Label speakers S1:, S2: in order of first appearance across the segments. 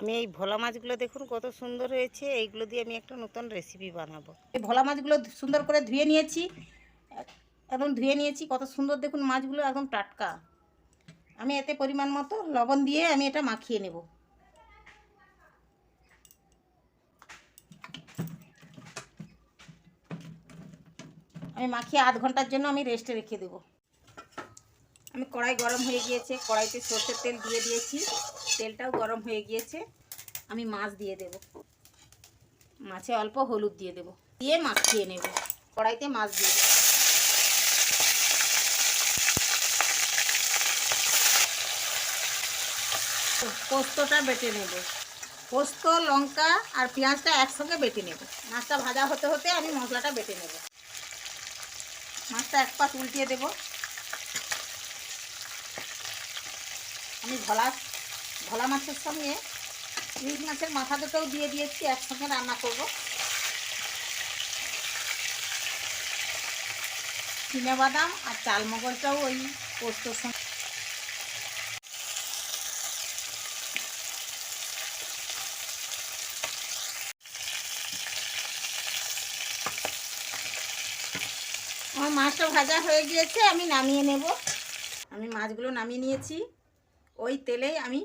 S1: আমি এই ভোলা মাছগুলো দেখুন কত সুন্দর হয়েছে, এইগুলো দিয়ে আমি একটা নতুন রেসিপি বানাবো। এই ভোলা মাছগুলো সুন্দর করে ধুয়ে নিয়েছি, একদম ধুয়ে নিয়েছি, কত সুন্দর দেখুন মাছগুলো একদম টাটকা। আমি এতে পরিমাণ মতো লবণ দিয়ে আমি এটা মাখিয়ে নেব। আমি মাখিয়ে আধ ঘণ্টার জন্য আমি রেস্টে রেখে দেবো। আমি কড়াই গরম হয়ে গিয়েছে, কড়াইতে সর্ষের তেল দিয়ে দিয়েছি। তেলটাও গরম হয়ে গিয়েছে, আমি মাছ দিয়ে দেব। মাছে অল্প হলুদ দিয়ে দেব। দিয়ে মাখিয়ে নেব। কড়াইতে মাছ দিয়ে দেব। পোস্তটা বেটে নেব। পোস্ত, লঙ্কা আর পেঁয়াজটা একসঙ্গে বেটে নেব। মাছটা ভাজা হতে হতে আমি মশলাটা বেটে নেব। মাছটা এক পাশ উল্টিয়ে দেবো। আমি ভোলা ভোলা মাছের সঙ্গে ইলিশ মাছের মাথা দুটোও দিয়ে দিয়েছি, একসঙ্গে রান্না করব। চিনে বাদাম আর চাল মগজটাও ওই পোস্তর সঙ্গে। আমার মাছটা ভাজা হয়ে গিয়েছে, আমি নামিয়ে নেব। আমি মাছগুলো নামিয়ে নিয়েছি। ওই তেলেই আমি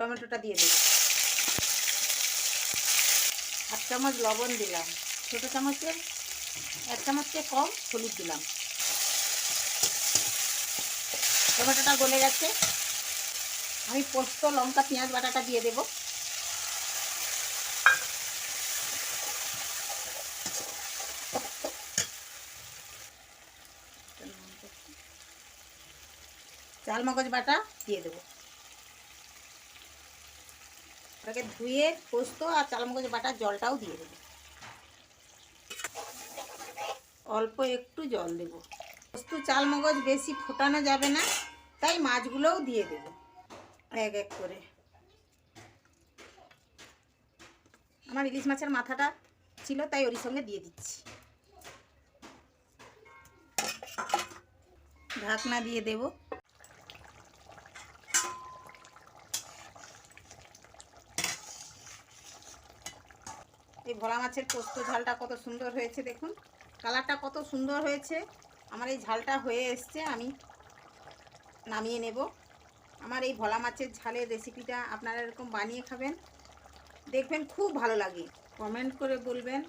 S1: টমেটোটা দিয়ে দেব হাফ চামচ লবণ দিলাম। ছোটো চামচের এক চামচকে কম হলুদ দিলাম। টমেটোটা গলে গেছে। আমি পোস্ত, লঙ্কা, পেঁয়াজ বাটাটা দিয়ে দেব। চাল মগজ বাটা দিয়ে দেবো। ওটাকে ধুয়ে, পোস্ত আর চালমগজ বাটার জলটাও দিয়ে দেবো। অল্প একটু জল দেব। পোস্ত, চালমগজ বেশি ফোটানো যাবে না, তাই মাছগুলোও দিয়ে দেব এক এক করে। আমার ইলিশ মাছের মাথাটা ছিল, তাই ওর সঙ্গে দিয়ে দিচ্ছি। ঢাকনা দিয়ে দেবো। এই ভোলা মাছের পোস্ত ঝালটা কত সুন্দর হয়েছে দেখুন। কালারটা কত সুন্দর হয়েছে। আমার এই ঝালটা হয়ে এসছে, আমি নামিয়ে নেব। আমার এই ভোলা মাছের ঝালের রেসিপিটা আপনারা এরকম বানিয়ে খাবেন। দেখবেন খুব ভালো লাগে। কমেন্ট করে বলবেন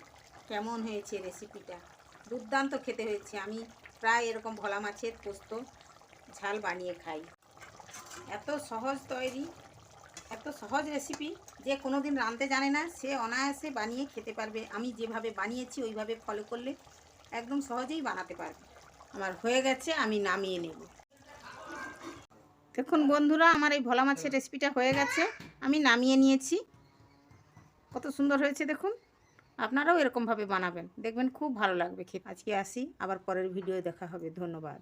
S1: কেমন হয়েছে রেসিপিটা দুর্দান্ত খেতে হয়েছে। আমি প্রায় এরকম ভোলা মাছের পোস্ত ঝাল বানিয়ে খাই। এত সহজ তৈরি। এত সহজ রেসিপি যে কোনো দিন রাঁধতে জানে না, সে অনায়াসে বানিয়ে খেতে পারবে। আমি যেভাবে বানিয়েছি, ওইভাবে ফলো করলে একদম সহজেই বানাতে পারবে। আমার হয়ে গেছে, আমি নামিয়ে নেব। দেখুন বন্ধুরা, আমার এই ভোলা মাছের রেসিপিটা হয়ে গেছে। আমি নামিয়ে নিয়েছি। কত সুন্দর হয়েছে দেখুন। আপনারাও এরকমভাবে বানাবেন। দেখবেন খুব ভালো লাগবে খেতে। আজকে আসি, আবার পরের ভিডিও দেখা হবে। ধন্যবাদ।